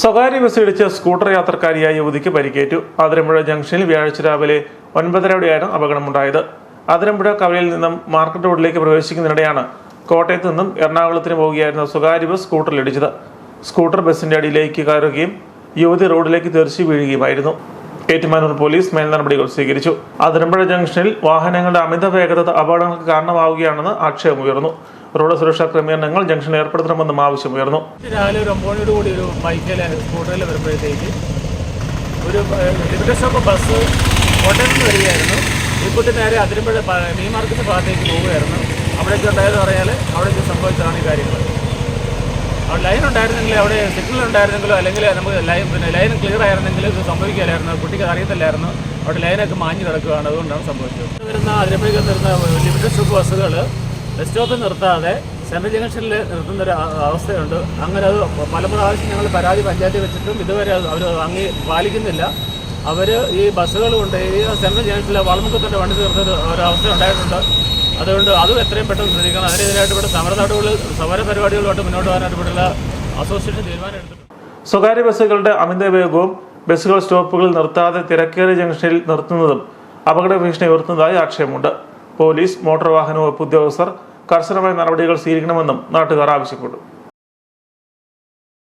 സ്വകാര്യ ബസ് ഇടിച്ച് സ്കൂട്ടർ യാത്രക്കാരിയായ യുവതിക്ക് പരിക്കേറ്റു. അതിരമ്പുഴ ജംഗ്ഷനിൽ വ്യാഴാഴ്ച രാവിലെ ഒൻപതരയോടെയാണ് അപകടമുണ്ടായത്. അതിരമ്പുഴ കവലയിൽ നിന്നും മാർക്കറ്റ് റോഡിലേക്ക് പ്രവേശിക്കുന്നതിനിടെയാണ് കോട്ടയത്ത് നിന്നും എറണാകുളത്തിന് പോവുകയായിരുന്ന സ്വകാര്യ ബസ് സ്കൂട്ടറിൽ ഇടിച്ചത്. സ്കൂട്ടർ ബസിന്റെ അടിയിലേക്ക് കയറുകയും യുവതി റോഡിലേക്ക് തെറിച്ചു വീഴുകയുമായിരുന്നു. ഏറ്റുമാനൂർ പോലീസ് മേൽ നടപടികൾ സ്വീകരിച്ചു. അതിരമ്പുഴ ജംഗ്ഷനിൽ വാഹനങ്ങളുടെ അമിത വേഗത അപകടങ്ങൾക്ക് കാരണമാവുകയാണെന്ന് ആക്ഷേപമുയർന്നു. റോഡ് സുരക്ഷാ ക്രമീകരണങ്ങൾ ജംഗ്ഷനിൽ ഏർപ്പെടുത്തണമെന്നും ആവശ്യമുയർന്നു. രാവിലെ ഒരു ഒമ്പതിനോട് കൂടി ഒരു ബൈക്കിൽ സ്കൂട്ടറിൽ വരുമ്പോഴത്തേക്ക് ഒരു ഇവിടെ ബസ് കോട്ടയത്ത് വരികയായിരുന്നു. ഇപ്പോൾ നേരെ അതിരമ്പുഴ മീൻ മാർക്കറ്റ് ഭാഗത്തേക്ക് പോവുകയായിരുന്നു. അവിടേക്ക് ഉണ്ടായതെന്ന് പറഞ്ഞാൽ അവിടേക്ക് സംഭവിച്ചതാണ് ഈ കാര്യങ്ങൾ ലൈൻ ഉണ്ടായിരുന്നെങ്കിൽ അവിടെ സിഗ്നൽ ഉണ്ടായിരുന്നെങ്കിലോ അല്ലെങ്കിൽ നമുക്ക് ലൈൻ പിന്നെ ലൈൻ ക്ലിയർ ആയിരുന്നെങ്കിൽ ഇത് സംഭവിക്കില്ലായിരുന്നു കുട്ടിക്ക് അറിയത്തില്ലായിരുന്നു. അവിടെ ലൈനൊക്കെ മാഞ്ഞു കിടക്കുകയാണ്. അതുകൊണ്ടാണ് സംഭവിച്ചത്. വരുന്ന അതിരമ്പുഴയ്ക്ക് വരുന്ന ലിമിറ്റഡ് സ്റ്റോപ്പ് ബസ്സുകൾ ബസ് സ്റ്റോപ്പിൽ നിർത്താതെ സെൻട്രൽ ജംഗ്ഷനിൽ നിർത്തുന്ന ഒരു അവസ്ഥയുണ്ട്. അങ്ങനെ അത് പല പ്രാവശ്യം ഞങ്ങൾ പരാതി പഞ്ചായത്തിൽ വെച്ചിട്ടും ഇതുവരെ അവർ അങ്ങ് പാലിക്കുന്നില്ല. അവർ ഈ ബസ്സുകൾ കൊണ്ട് ഈ സെൻട്രൽ ജംഗ്ഷനിലെ വളമുഖത്തിന്റെ വണ്ടി തീർത്ത ഒരവസ്ഥ ഉണ്ടായിട്ടുണ്ട്. അതുകൊണ്ട് അതും എത്രയും പെട്ടെന്ന് ശ്രദ്ധിക്കണം. അതിനെതിരായിട്ട് ഇവിടെ സമര നടപടികൾ സമര പരിപാടികളുമായിട്ട് മുന്നോട്ട് പോകാനായിട്ട് അസോസിയേഷൻ തീരുമാനം എടുത്തിട്ടുണ്ട്. സ്വകാര്യ ബസ്സുകളുടെ അമിത വേഗവും ബസ്സുകൾ സ്റ്റോപ്പുകളിൽ നിർത്താതെ തിരക്കേറിയ ജംഗ്ഷനിൽ നിർത്തുന്നതും അപകട ഭീഷണി ഉയർത്തുന്നതായി ആക്ഷേപമുണ്ട്. പോലീസ് മോട്ടോർ വാഹന വകുപ്പ് ഉദ്യോഗസ്ഥർ കർശനമായ നടപടികൾ സ്വീകരിക്കണമെന്നും നാട്ടുകാർ ആവശ്യപ്പെട്ടു.